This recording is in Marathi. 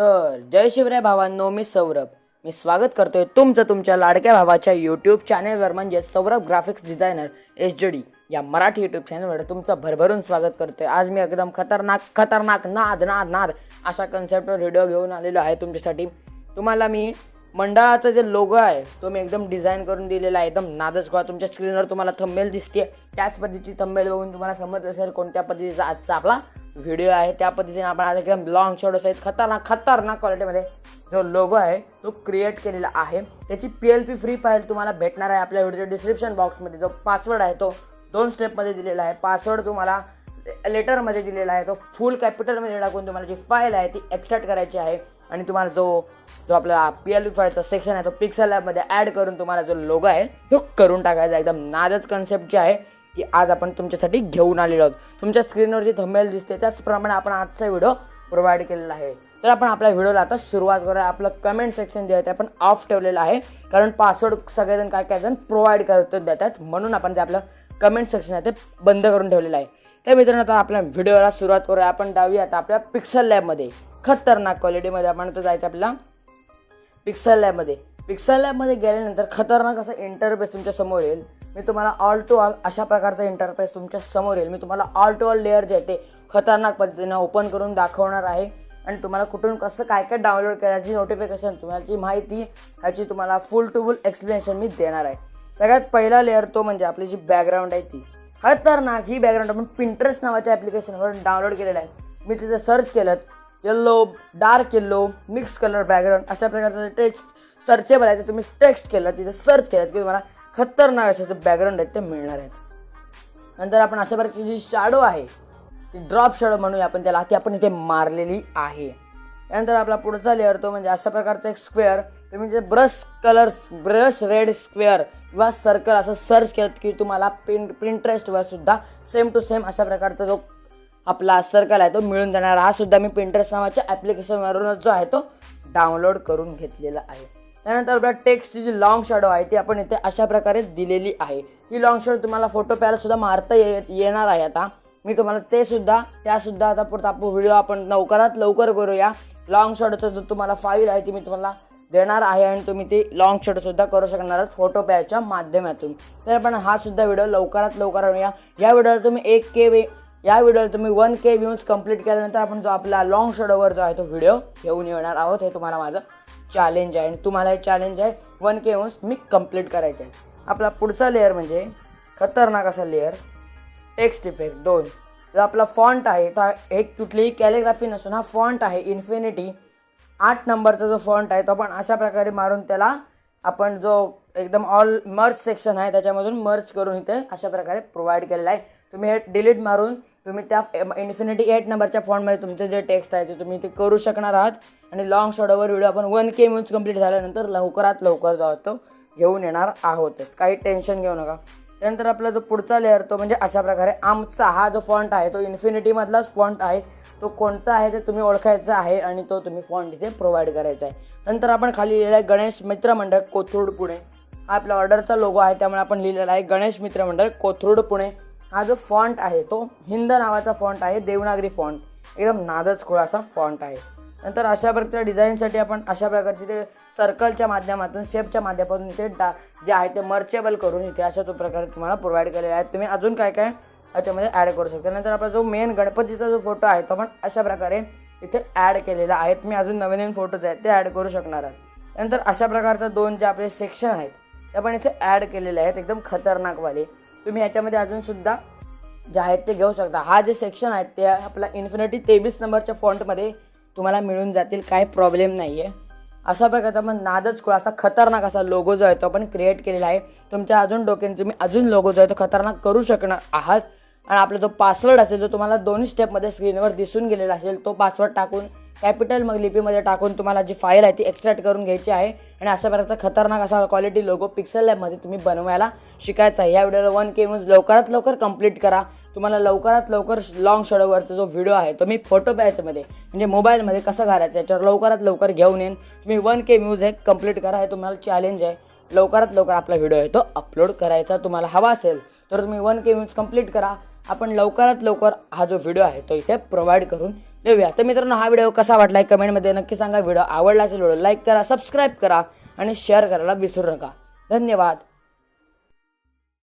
तर जय शिवराय भावांनो मी सौरभ. मी स्वागत करतोय तुमचं तुमच्या लाडक्या भावाच्या यूट्यूब चॅनेलवर म्हणजे Saurabh graphics designer H D D या मराठी यूट्यूब चॅनलवर तुमचं भरभरून स्वागत करतोय. आज मी एकदम खतरनाक खतरनाक नाद नाद नाद अशा कन्सेप्टवर व्हिडिओ घेऊन आलेलो आहे तुमच्यासाठी. तुम्हाला मी मंडळाचा जे लोगो आहे तो मी एकदम डिझाईन करून दिलेला आहे. एकदम नादच गोळा. तुमच्या स्क्रीनवर तुम्हाला थंबेल दिसते त्याच पद्धतीची थंबेल बघून तुम्हाला समज असेल कोणत्या पद्धतीचा आजचा आपला व्हिडिओ आहे त्या पद्धतीने आपण आज एकदम लॉंग शॉर्ट्स आहेत खतरनाक खतरनाक क्वालिटीमध्ये जो लोगो आहे तो क्रिएट केलेला आहे. त्याची P L P free file तुम्हाला भेटणार आहे आपल्या व्हिडिओच्या डिस्क्रिप्शन बॉक्समध्ये जो पासवर्ड आहे तो दोन स्टेपमध्ये दिलेला आहे. पासवर्ड तुम्हाला लेटरमध्ये दिलेला आहे. तो फुल कॅपिटलमध्ये टाकून तुम्हाला जी फाईल आहे ती एक्स्ट्रॅक्ट करायची आहे. आणि तुम्हाला जो जो आपला पी एल पी फाईलचा सेक्शन आहे तो पिक्सल ॲपमध्ये ॲड करून तुम्हाला जो लोगो आहे तो करून टाकायचा. एकदम नादच कन्सेप्टची आहे ती आज आपण तुमच्यासाठी घेऊन आलेलो आहोत. तुमच्या स्क्रीनवर जी थंबेल दिसते त्याचप्रमाणे आपण आजचा व्हिडिओ प्रोव्हाइड केलेला आहे. तर आपण आपल्या व्हिडिओला आता सुरुवात करूया. आपलं कमेंट सेक्शन जे आहे ते आपण ऑफ ठेवलेलं आहे. कारण पासवर्ड सगळेजण काय काय जण प्रोव्हाइड करत देतात म्हणून आपण जे आपलं कमेंट सेक्शन आहे ते बंद करून ठेवलेलं आहे. तर मित्रांनो आता आपल्या व्हिडिओला सुरुवात करूया. आपण डावी आता आपल्या पिक्सल लॅबमध्ये खतरनाक क्वालिटीमध्ये आपण तर जायचं आपल्याला. पिक्सल लॅबमध्ये पिक्सल लॅबमध्ये गेल्यानंतर खतरनाक असा इंटरफेस तुमच्यासमोर येईल. मी तुम्हाला ऑल टू ऑल अशा प्रकारचा इंटरफेस तुमच्यासमोर येईल. मी तुम्हाला ऑल टू ऑल लेअर जे आहे ते खतरनाक पद्धतीने ओपन करून दाखवणार आहे. आणि तुम्हाला कुठून कसं काय काय डाउनलोड करायची नोटिफिकेशन तुम्हाची माहिती ह्याची तुम्हाला फुल टू फुल एक्सप्लेनेशन मी देणार आहे. सगळ्यात पहिला लेअर तो म्हणजे आपली जी बॅकग्राऊंड आहे ती. खतरनाक ही बॅकग्राऊंड आपण पिंटरेस्ट नावाच्या ॲप्लिकेशनवर डाउनलोड केलेलं आहे. मी तिथे सर्च केलं yellow dark yellow mix colour background अशा प्रकारचं टेक्स्ट सर्चेबल आहे. ते तुम्ही टेक्स्ट केलं तिथे सर्च केलं की तुम्हाला खतरनाक असे बॅकग्राऊंड आहेत ते मिळणार आहेत. नंतर आपण अशा प्रकारची जी शाडो आहे ती ड्रॉप शाडो म्हणूया आपण त्याला. ती आपण इथे मारलेली आहे. त्यानंतर आपला पुढचा लेअर तो म्हणजे अशा प्रकारचा एक स्क्वेअर तुम्ही जे brush colours brush red square किंवा सर्कल असं सर्च केलं की तुम्हाला पिन प्रिंटरेस्टवर सुद्धा सेम टू सेम अशा प्रकारचा जो आपला सर्कल आहे तो मिळून जाणार. हा सुद्धा मी पिंटरेस्ट नावाच्या ॲप्लिकेशनवरूनच जो आहे तो डाउनलोड करून घेतलेला आहे. त्यानंतर आपल्या टेक्स्टची जी लॉंग शॅडो आहे ती आपण इथे अशा प्रकारे दिलेली आहे. ही लॉंग शॅडो तुम्हाला फोटो प्यायलासुद्धा मारता ये येणार आहे आता. मी तुम्हाला ते सुद्धा त्यासुद्धा आता पुढचा आपण व्हिडिओ आपण लवकरात लवकर करूया. लॉंग शॉडोचं जो तुम्हाला फाईल आहे ती मी तुम्हाला देणार आहे आणि तुम्ही ती लॉंग शॉटसुद्धा करू शकणार आहात फोटो पॅच्या माध्यमातून. तर आपण हा सुद्धा व्हिडिओ लवकरात लवकर आणूया. या व्हिडिओला तुम्ही एक के वे या व्हिडिओला तुम्ही वन के व्ह्यूज कंप्लीट केल्यानंतर आपण जो आपला लॉंग शॉडोवर जो आहे तो व्हिडिओ घेऊन येणार आहोत. हे तुम्हाला माझं चॅलेंज आहे. आणि तुम्हाला हे चॅलेंज आहे. वन के व्ह्यूज मी कंप्लीट करायचं आहे. आपला पुढचा लेअर म्हणजे खतरनाक असा लेअर टेक्स्ट इफेक्ट दोन. जो आपला फॉन्ट आहे तो एक कुठलीही कॅलिग्राफी नसून हा फॉन्ट आहे इन्फिनिटी आठ नंबरचा जो फॉन्ट आहे तो आपण अशा प्रकारे मारून त्याला आपण जो एकदम ऑल मर्ज सेक्शन आहे त्याच्यामधून मर्ज करून इथे अशा प्रकारे प्रोव्हाइड केलेला आहे. तुम्ही हे डिलीट मारून तुम्ही त्या इन्फिनिटी एट नंबरच्या फॉन्टमध्ये तुमचं जे टेक्स्ट आहे ते तुम्ही ते करू शकणार आहात. आणि लॉंग शॉर्टवर व्हिडिओ आपण वन के म्यूज कंप्लीट झाल्यानंतर लवकरात लवकर जो तो घेऊन येणार आहोतच. काही टेन्शन घेऊ नका. त्यानंतर आपला जो पुढचा लेअर तो म्हणजे अशा प्रकारे आमचा हा जो फॉन्ट आहे तो इन्फिनिटीमधलाच फॉन्ट आहे तो कोणता आहे ते तुम्ही ओळखायचा आहे आणि तो तुम्ही फॉन्ट इथे प्रोव्हाइड करायचा आहे. नंतर आपण खाली लिहिलेला आहे गणेश मित्रमंडळ कोथरूड पुणे. हा आपला ऑर्डरचा लोगो आहे त्यामुळे आपण लिहिलेला आहे गणेश मित्रमंडळ कोथरूड पुणे. हा जो फॉन्ट आहे तो हिंद नावाचा फॉन्ट आहे देवनागरी फॉन्ट एकदम नादच खोळ असा फॉन्ट आहे. नंतर अशा प्रकारच्या डिझाईनसाठी आपण अशा प्रकारचे ते सर्कलच्या माध्यमातून शेपच्या माध्यमातून इथे डा जे आहे ते मर्चेबल करून इथे अशा तो प्रकारे तुम्हाला प्रोव्हाइड केलेले आहेत तुम्ही अजून काय काय याच्यामध्ये ॲड करू शकता. नंतर आपला जो मेन गणपतीचा जो फोटो आहे तो आपण अशा प्रकारे इथे ॲड केलेला आहे. तुम्ही अजून नवीन नवीन फोटोज आहेत ते ॲड करू शकणार आहात. नंतर अशा प्रकारचा दोन जे आपले सेक्शन आहेत ते आपण इथे ॲड केलेले आहेत एकदम खतरनाकवाले. तुम्ही ह्याच्यामध्ये अजूनसुद्धा जे आहेत ते घेऊ शकता. हा जे सेक्शन आहेत ते आपला इन्फिनिटी तेवीस नंबरच्या फॉन्टमध्ये तुम्हाला मिळून जातील काही प्रॉब्लेम नाही आहे अशा प्रकारचा पण नादच खोळ असा खतरनाक असा लोगो जो आहे तो आपण क्रिएट केलेला आहे. तुमच्या अजून डोक्याने तुम्ही अजून लोगो जो आहे तो खतरनाक करू शकणार आहात. आणि आपला जो पासवर्ड असेल जो तुम्हाला दोन्ही स्टेपमध्ये स्क्रीनवर दिसून गेलेला असेल तो पासवर्ड टाकून कॅपिटल मग लिपीमध्ये टाकून तुम्हाला जी फाईल आहे ती एक्स्ट्रॅक्ट करून घ्यायची आहे. आणि अशा प्रकारचा खतरनाक असा क्वालिटी लोगो पिक्सल लॅबमध्ये तुम्ही बनवायला शिकायचा आहे. या व्हिडिओला वन के न्यूज लवकरात लवकर कंप्लीट करा. तुम्हाला लवकरात लवकर लॉंग शोडोवरचा जो व्हिडिओ आहे तो मी फोटो बॅचमध्ये म्हणजे मोबाईलमध्ये कसं घालायचं याच्यावर लवकरात लवकर घेऊन येईन. तुम्ही वन के म्यूज हे कंप्लीट करा हे तुम्हाला चॅलेंज आहे. लवकरात लवकर आपला व्हिडिओ आहे तो अपलोड करायचा तुम्हाला हवा असेल तर तुम्ही वन के म्यूज कंप्लीट करा. आपण लवकरात लवकर हा जो व्हिडिओ आहे तो इथे प्रोव्हाइड करून देऊया. तर मित्रांनो हा व्हिडिओ कसा वाटला आहे कमेंटमध्ये नक्की सांगा. व्हिडिओ आवडला असेल व्हिडिओ लाईक करा सबस्क्राईब करा आणि शेअर करायला विसरू नका. धन्यवाद.